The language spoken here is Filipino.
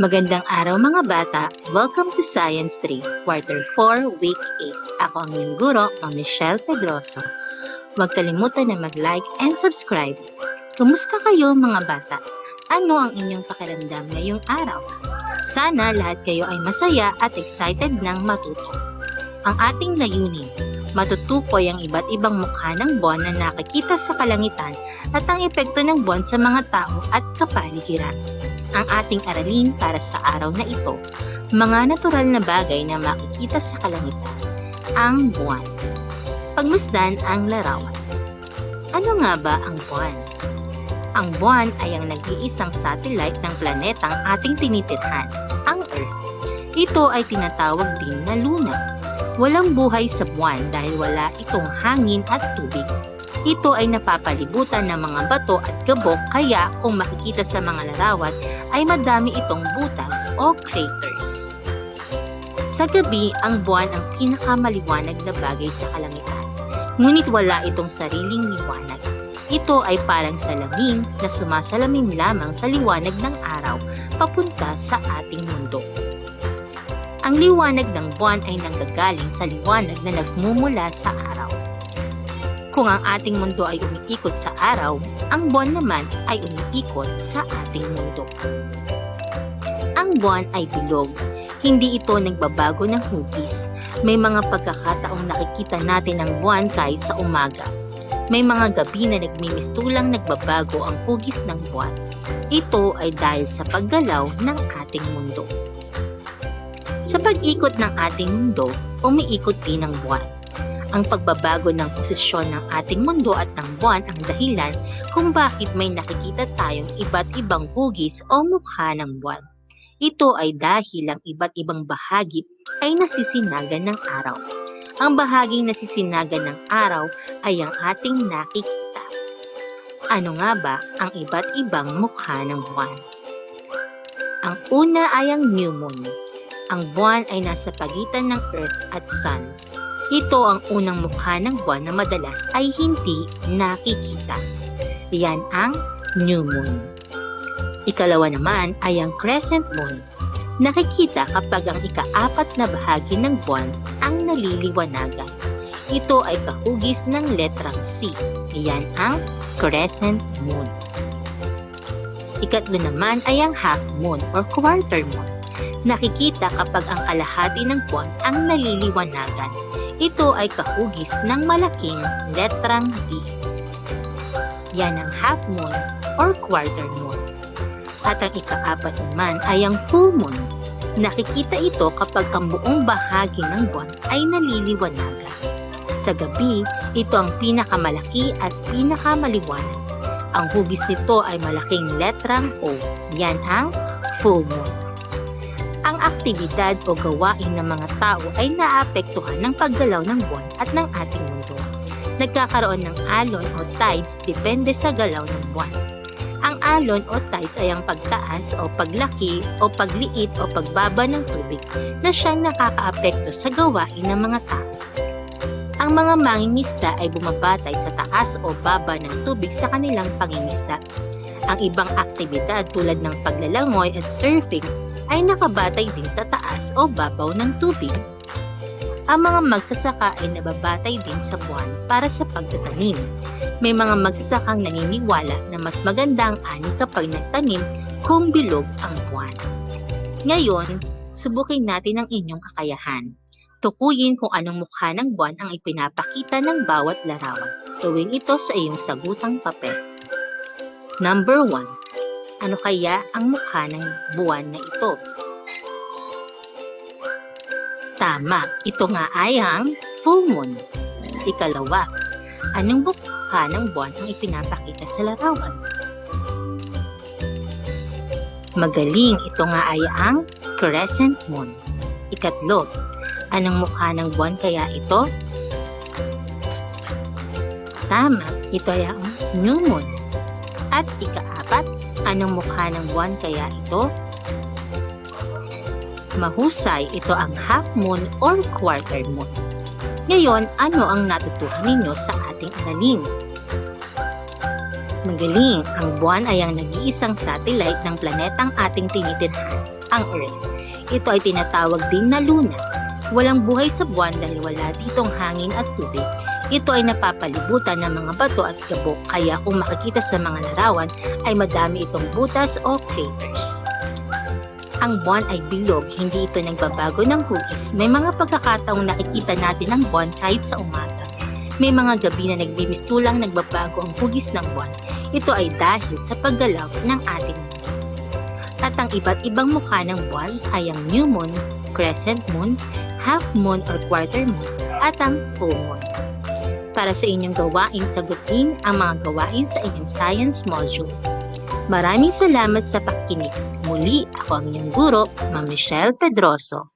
Magandang araw mga bata. Welcome to Science 3, Quarter 4, Week 8. Ako ang inyong guro, ang Michelle Pedroso. Huwag kalimutan na mag-like and subscribe. Kumusta kayo mga bata? Ano ang inyong pakiramdam ngayong araw? Sana lahat kayo ay masaya at excited ng matuto. Ang ating layunin, matutukoy ang iba't ibang mukha ng buwan na nakikita sa kalangitan at ang epekto ng buwan sa mga tao at kapaligiran ang ating aralin para sa araw na ito, mga natural na bagay na makikita sa kalangitan, ang buwan. Pagmasdan ang larawan. Ano nga ba ang buwan? Ang buwan ay ang nag-iisang satellite ng planetang ating tinitirhan, ang Earth. Ito ay tinatawag din na luna. Walang buhay sa buwan dahil wala itong hangin at tubig ito ay napapalibutan ng mga bato at gabok kaya kung makikita sa mga larawan ay madami itong butas o craters. Sa gabi, ang buwan ang pinakamaliwanag na bagay sa kalangitan. Ngunit wala itong sariling liwanag. Ito ay parang salamin na sumasalamin lamang sa liwanag ng araw papunta sa ating mundo. Ang liwanag ng buwan ay nanggagaling sa liwanag na nagmumula sa araw. Kung ang ating mundo ay umiikot sa araw, ang buwan naman ay umiikot sa ating mundo. Ang buwan ay bilog. Hindi ito nagbabago ng hugis. May mga pagkakataong nakikita natin ang buwan kahit sa umaga. May mga gabi na nagmimistulang nagbabago ang hugis ng buwan. Ito ay dahil sa paggalaw ng ating mundo. Sa pag-ikot ng ating mundo, umiikot din ang buwan ang pagbabago ng posisyon ng ating mundo at ng buwan ang dahilan kung bakit may nakikita tayong iba't ibang hugis o mukha ng buwan. Ito ay dahil ang iba't ibang bahagi ay nasisinagan ng araw. Ang bahaging nasisinagan ng araw ay ang ating nakikita. Ano nga ba ang iba't ibang mukha ng buwan? Ang una ay ang new moon. Ang buwan ay nasa pagitan ng Earth at Sun. Ito ang unang mukha ng buwan na madalas ay hindi nakikita. Yan ang new moon. Ikalawa naman ay ang crescent moon. Nakikita kapag ang ikaapat na bahagi ng buwan ang naliliwanagan. Ito ay kahugis ng letrang C. Yan ang crescent moon. Ikatlo naman ay ang half moon or quarter moon. Nakikita kapag ang kalahati ng buwan ang naliliwanagan ito ay kahugis ng malaking letrang D. Yan ang half moon or quarter moon. At ang ikaapat naman ay ang full moon. Nakikita ito kapag ang buong bahagi ng buwan ay naliliwanagan. Sa gabi, ito ang pinakamalaki at pinakamaliwanag. Ang hugis nito ay malaking letrang O. Yan ang full moon ang aktibidad o gawain ng mga tao ay naapektuhan ng paggalaw ng buwan at ng ating mundo. Nagkakaroon ng alon o tides depende sa galaw ng buwan. Ang alon o tides ay ang pagtaas o paglaki o pagliit o pagbaba ng tubig na siyang nakakaapekto sa gawain ng mga tao. Ang mga mangingisda ay bumabatay sa taas o baba ng tubig sa kanilang pangingisda. Ang ibang aktibidad tulad ng paglalangoy at surfing ay nakabatay din sa taas o babaw ng tubig. Ang mga magsasaka ay nababatay din sa buwan para sa pagtatanim. May mga magsasakang naniniwala na mas maganda ang ani kapag nagtanim kung bilog ang buwan. Ngayon, subukin natin ang inyong kakayahan. Tukuyin kung anong mukha ng buwan ang ipinapakita ng bawat larawan. Gawin ito sa iyong sagutang papel. Number 1 ano kaya ang mukha ng buwan na ito? Tama, ito nga ay ang full moon. Ikalawa, anong mukha ng buwan ang ipinapakita sa larawan? Magaling, ito nga ay ang crescent moon. Ikatlo, anong mukha ng buwan kaya ito? Tama, ito ay ang new moon. At ikaapat, anong mukha ng buwan kaya ito? Mahusay, ito ang half moon or quarter moon. Ngayon, ano ang natutuhan ninyo sa ating aralin? Magaling, ang buwan ay ang nag-iisang satellite ng planetang ating tinitirhan, ang Earth. Ito ay tinatawag din na Luna. Walang buhay sa buwan dahil wala ditong hangin at tubig. Ito ay napapalibutan ng mga bato at gabok kaya kung makikita sa mga larawan ay madami itong butas o craters. Ang buwan ay bilog, hindi ito nagbabago ng hugis. May mga pagkakataong nakikita natin ang buwan kahit sa umaga. May mga gabi na nagbimistulang nagbabago ang hugis ng buwan. Ito ay dahil sa paggalaw ng ating mundo. At ang iba't ibang mukha ng buwan ay ang new moon, crescent moon, half moon or quarter moon, at ang full moon. Para sa inyong gawain, sagutin ang mga gawain sa inyong science module. Maraming salamat sa pakikinig. Muli, ako ang inyong guro, Ma'am Michelle Pedroso.